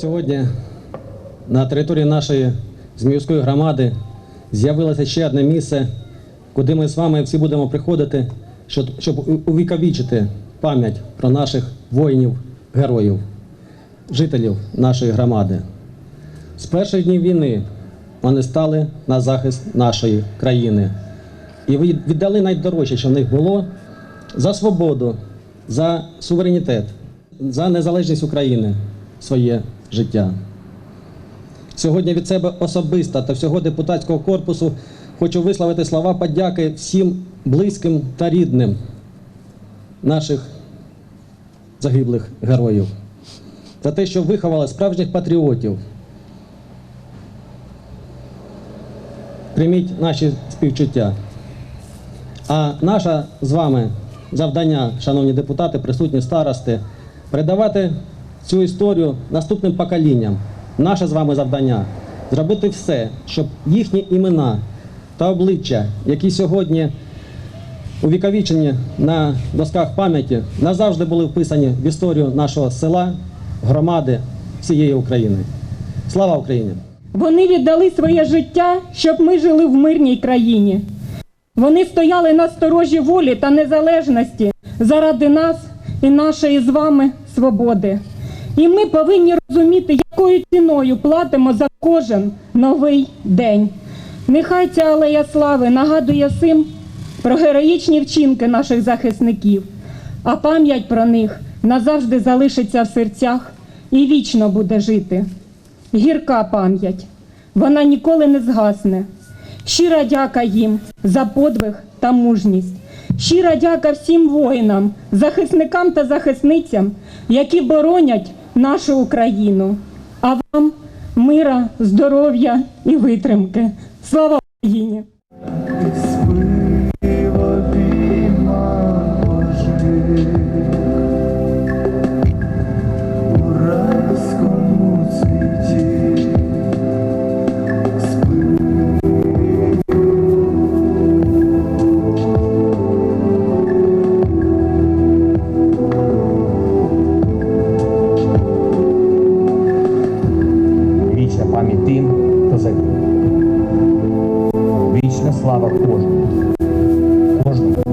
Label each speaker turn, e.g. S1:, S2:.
S1: Сьогодні на території нашої Зміївської громади з'явилося ще одне місце, куди ми з вами всі будемо приходити, щоб, увіковічити пам'ять про наших воїнів, героїв, жителів нашої громади. З перших днів війни вони стали на захист нашої країни і віддали найдорожче, що в них було, за свободу, за суверенітет, за незалежність України своє життя. Сьогодні від себе особисто та всього депутатського корпусу хочу висловити слова подяки всім близьким та рідним наших загиблих героїв за те, що виховали справжніх патріотів. Прийміть наші співчуття. А наше з вами завдання, шановні депутати, присутні старости, передавати цю історію наступним поколінням. Наше з вами завдання зробити все, щоб їхні імена та обличчя, які сьогодні увіковічені на досках пам'яті, назавжди були вписані в історію нашого села, громади, всієї України. Слава Україні!
S2: Вони віддали своє життя, щоб ми жили в мирній країні. Вони стояли на сторожі волі та незалежності заради нас і нашої з вами свободи. І ми повинні розуміти, якою ціною платимо за кожен новий день. Нехай ця алея слави нагадує всім про героїчні вчинки наших захисників, а пам'ять про них назавжди залишиться в серцях і вічно буде жити. Гірка пам'ять, вона ніколи не згасне. Щира дяка їм за подвиг та мужність. Щира дяка всім воїнам, захисникам та захисницям, які боронять нашу Україну. А вам мира, здоров'я і витримки. Слава і тим, хто загинув. Вічна слава кожному, кожному,